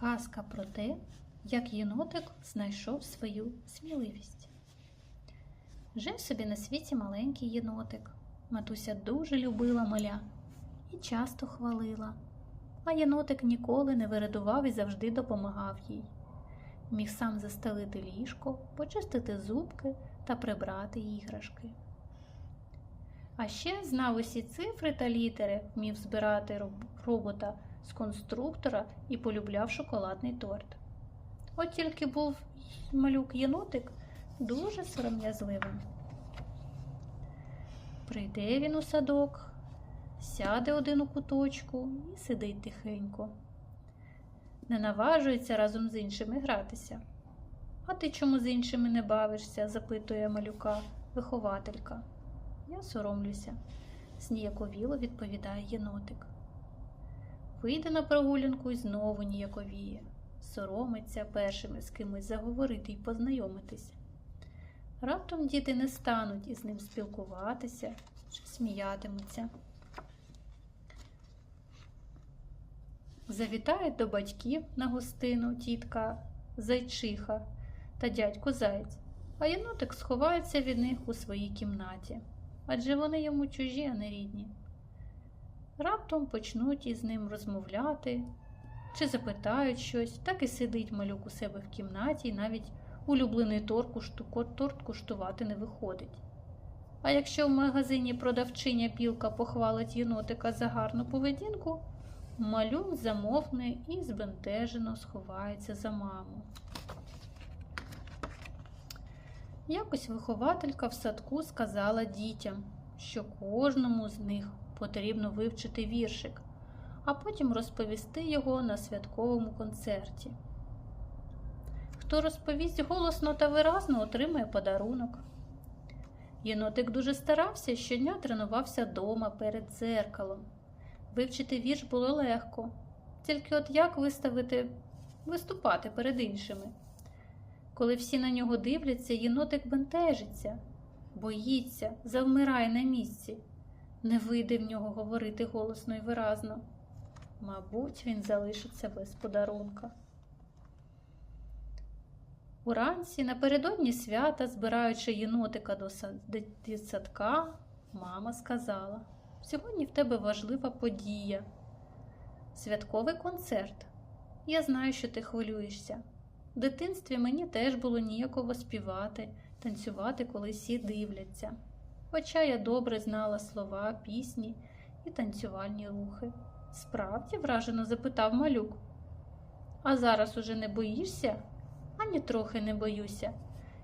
Казка про те, як єнотик знайшов свою сміливість. Жив собі на світі маленький єнотик. Матуся дуже любила маля і часто хвалила, а єнотик ніколи не вирадував і завжди допомагав їй. Міг сам застелити ліжко, почистити зубки та прибрати іграшки. А ще знав усі цифри та літери, вмів збирати робота з конструктора і полюбляв шоколадний торт. От тільки був малюк єнотик дуже сором'язливим. Прийде він у садок, сяде один у куточку і сидить тихенько. Не наважується разом з іншими гратися. А ти чому з іншими не бавишся? запитує малюка вихователька. Я соромлюся, зніяковіло відповідає єнотик. Вийде на прогулянку і знову ніяковіє, соромиться першими з кимось заговорити і познайомитись. Раптом діти не стануть із ним спілкуватися чи сміятимуться. Завітають до батьків на гостину тітка Зайчиха та дядько Заєць, а єнотик сховається від них у своїй кімнаті, адже вони йому чужі, а не рідні. Раптом почнуть із ним розмовляти чи запитають щось, так і сидить малюк у себе в кімнаті і навіть улюблений торт, кушту- торт куштувати не виходить. А якщо в магазині продавчиня білка похвалить єнотика за гарну поведінку, малюк замовкне і збентежено сховається за маму. Якось вихователька в садку сказала дітям, що кожному з них потрібно вивчити віршик, а потім розповісти його на святковому концерті. Хто розповість голосно та виразно, отримає подарунок. Єнотик дуже старався, щодня тренувався дома перед дзеркалом. Вивчити вірш було легко, тільки от як виставити, виступати перед іншими. Коли всі на нього дивляться, єнотик бентежиться, боїться, завмирає на місці. Не вийде в нього говорити голосно і виразно. Мабуть, він залишиться без подарунка. Уранці, напередодні свята, збираючи єнотика до са- до дитсадка, мама сказала: Сьогодні в тебе важлива подія. Святковий концерт. Я знаю, що ти хвилюєшся. В дитинстві мені теж було ніяково співати, танцювати, коли всі дивляться. Хоча я добре знала слова, пісні і танцювальні рухи. Справді вражено запитав малюк. А зараз уже не боїшся? Ані трохи не боюся.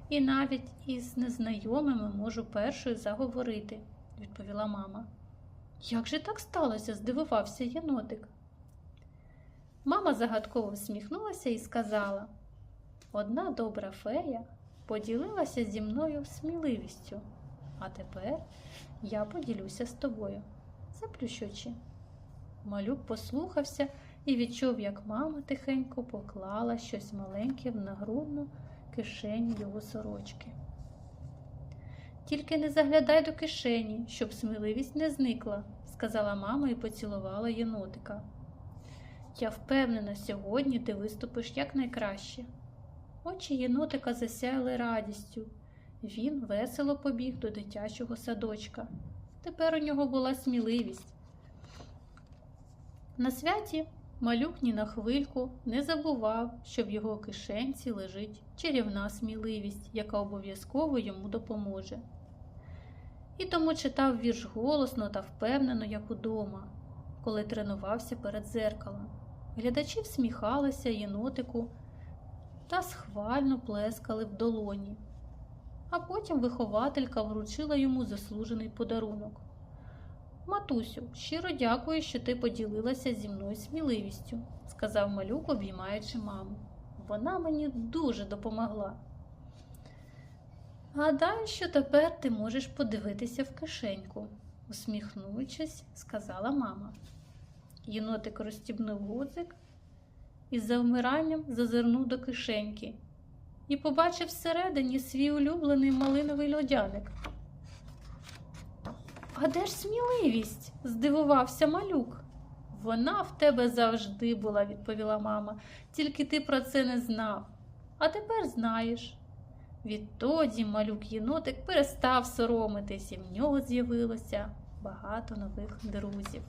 І навіть із незнайомими можу першою заговорити, відповіла мама. Як же так сталося? здивувався єнотик. Мама загадково всміхнулася і сказала: Одна добра фея поділилася зі мною сміливістю, а тепер я поділюся з тобою. Заплющ. Малюк послухався і відчув, як мама тихенько поклала щось маленьке в нагрудну кишеню його сорочки. Тільки не заглядай до кишені, щоб сміливість не зникла, сказала мама і поцілувала єнотика. Я впевнена, сьогодні ти виступиш якнайкраще. Очі єнотика засяяли радістю. Він весело побіг до дитячого садочка. Тепер у нього була сміливість. На святі малюк ні на хвильку не забував, що в його кишенці лежить чарівна сміливість, яка обов'язково йому допоможе. І тому читав вірш голосно та впевнено, як удома, коли тренувався перед зеркалом. Глядачі всміхалися єнотику та схвально плескали в долоні. А потім вихователька вручила йому заслужений подарунок. Матусю, щиро дякую, що ти поділилася зі мною сміливістю, сказав малюк, обіймаючи маму. Вона мені дуже допомогла. Гадаю, що тепер ти можеш подивитися в кишеньку, усміхнуючись, сказала мама. Єнотик розстібнув гудзик і з завмиранням зазирнув до кишеньки і побачив всередині свій улюблений малиновий льодяник. А де ж сміливість? здивувався малюк. Вона в тебе завжди була, відповіла мама, тільки ти про це не знав. А тепер знаєш. Відтоді малюк єнотик перестав соромитись, і в нього з'явилося багато нових друзів.